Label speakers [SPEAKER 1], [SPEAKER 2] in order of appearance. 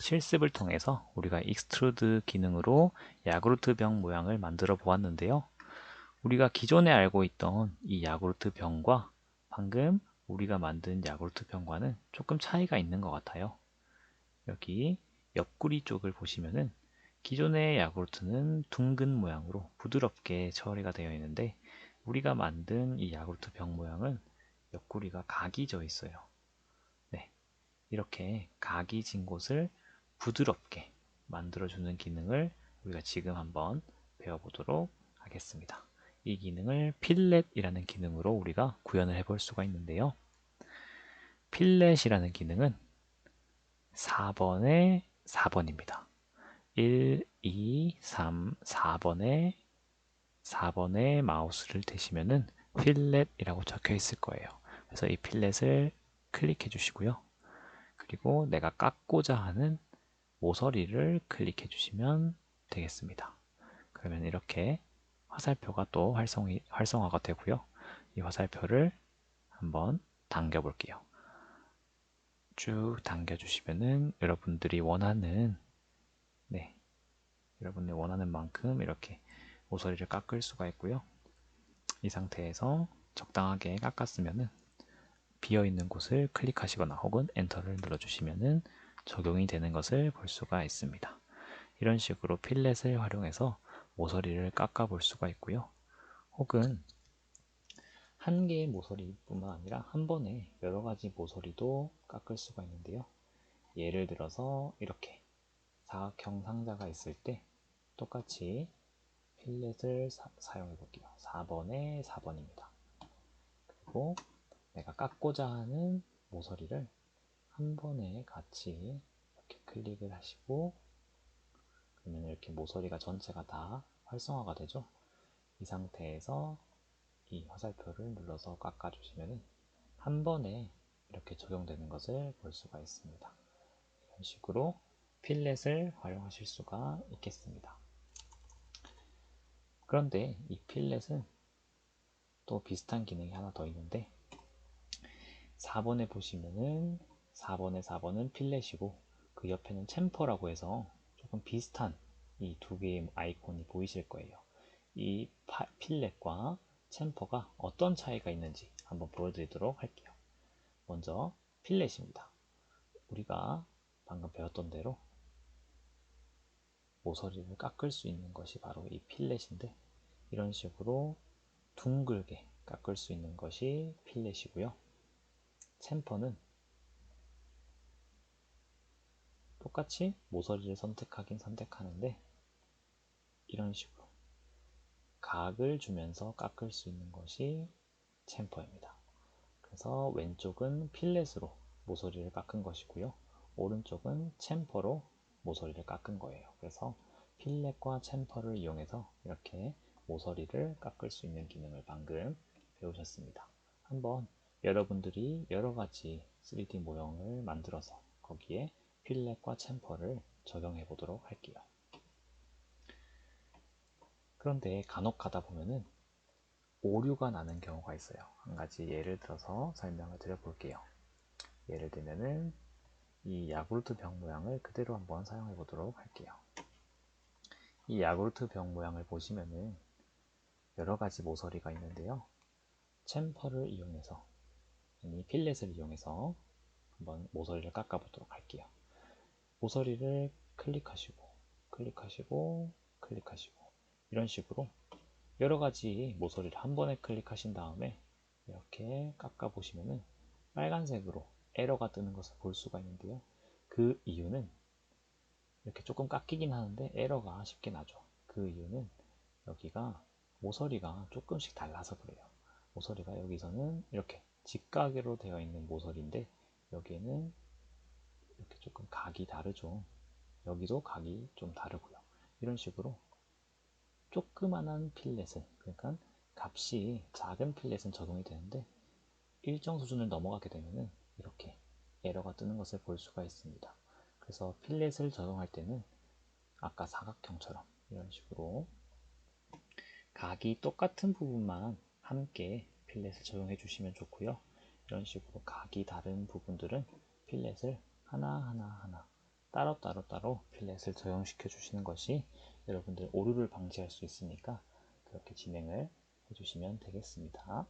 [SPEAKER 1] 실습을 통해서 우리가 익스트루드 기능으로 야구르트 병 모양을 만들어 보았는데요. 우리가 기존에 알고 있던 이 야구르트 병과 방금 우리가 만든 야구르트 병과는 조금 차이가 있는 것 같아요. 여기 옆구리 쪽을 보시면은 기존의 야구르트는 둥근 모양으로 부드럽게 처리가 되어 있는데 우리가 만든 이 야구르트 병 모양은 옆구리가 각이 져 있어요. 네, 이렇게 각이 진 곳을 부드럽게 만들어주는 기능을 우리가 지금 한번 배워보도록 하겠습니다. 이 기능을 필렛이라는 기능으로 우리가 구현을 해볼 수가 있는데요. 필렛이라는 기능은 4번에 4번입니다. 1, 2, 3, 4번에 4번에 마우스를 대시면은 필렛이라고 적혀 있을 거예요. 그래서 이 필렛을 클릭해 주시고요. 그리고 내가 깎고자 하는 모서리를 클릭해 주시면 되겠습니다. 그러면 이렇게 화살표가 또 활성이, 활성화가 되고요. 이 화살표를 한번 당겨 볼게요. 쭉 당겨 주시면은 여러분들이 원하는 네 여러분이 원하는 만큼 이렇게 모서리를 깎을 수가 있고요. 이 상태에서 적당하게 깎았으면은 비어 있는 곳을 클릭하시거나 혹은 엔터를 눌러 주시면은 적용이 되는 것을 볼 수가 있습니다. 이런 식으로 필렛을 활용해서 모서리를 깎아 볼 수가 있고요. 혹은 한 개의 모서리뿐만 아니라 한 번에 여러 가지 모서리도 깎을 수가 있는데요. 예를 들어서 이렇게 사각형 상자가 있을 때 똑같이 필렛을 사, 용해 볼게요. 4번에 4번입니다. 그리고 내가 깎고자 하는 모서리를 한 번에 같이 이렇게 클릭을 하시고 그러면 이렇게 모서리가 전체가 다 활성화가 되죠. 이 상태에서 이 화살표를 눌러서 깎아주시면 한 번에 이렇게 적용되는 것을 볼 수가 있습니다. 이런 식으로 필렛을 활용하실 수가 있겠습니다. 그런데 이 필렛은 또 비슷한 기능이 하나 더 있는데 4번에 보시면은 4번에 4번은 필렛이고 그 옆에는 챔퍼라고 해서 조금 비슷한 이 두 개의 아이콘이 보이실 거예요. 이 파, 필렛과 챔퍼가 어떤 차이가 있는지 한번 보여드리도록 할게요. 먼저 필렛입니다. 우리가 방금 배웠던 대로 모서리를 깎을 수 있는 것이 바로 이 필렛인데 이런 식으로 둥글게 깎을 수 있는 것이 필렛이고요. 챔퍼는 똑같이 모서리를 선택하긴 선택하는데 이런 식으로 각을 주면서 깎을 수 있는 것이 챔퍼입니다. 그래서 왼쪽은 필렛으로 모서리를 깎은 것이고요. 오른쪽은 챔퍼로 모서리를 깎은 거예요. 그래서 필렛과 챔퍼를 이용해서 이렇게 모서리를 깎을 수 있는 기능을 방금 배우셨습니다. 한번 여러분들이 여러 가지 3D 모형을 만들어서 거기에 필렛과 챔퍼를 적용해 보도록 할게요. 그런데 간혹 하다 보면은 오류가 나는 경우가 있어요. 한 가지 예를 들어서 설명을 드려 볼게요. 예를 들면은 이 야구르트 병 모양을 그대로 한번 사용해 보도록 할게요. 이 야구르트 병 모양을 보시면은 여러 가지 모서리가 있는데요. 챔퍼를 이용해서 이 필렛을 이용해서 한번 모서리를 깎아 보도록 할게요. 모서리를 클릭하시고 클릭하시고 클릭하시고 이런 식으로 여러 가지 모서리를 한 번에 클릭하신 다음에 이렇게 깎아 보시면은 빨간색으로 에러가 뜨는 것을 볼 수가 있는데요. 그 이유는 이렇게 조금 깎이긴 하는데 에러가 쉽게 나죠. 그 이유는 여기가 모서리가 조금씩 달라서 그래요. 모서리가 여기서는 이렇게 직각으로 되어 있는 모서리인데 여기에는 이렇게 조금 각이 다르죠. 여기도 각이 좀 다르고요. 이런 식으로 조그만한 필렛은 그러니까 값이 작은 필렛은 적용이 되는데 일정 수준을 넘어가게 되면은 이렇게 에러가 뜨는 것을 볼 수가 있습니다. 그래서 필렛을 적용할 때는 아까 사각형처럼 이런 식으로 각이 똑같은 부분만 함께 필렛을 적용해 주시면 좋고요. 이런 식으로 각이 다른 부분들은 필렛을 하나하나 하나 따로 따로 따로 필렛을 적용시켜 주시는 것이 여러분들 오류를 방지할 수 있으니까 그렇게 진행을 해주시면 되겠습니다.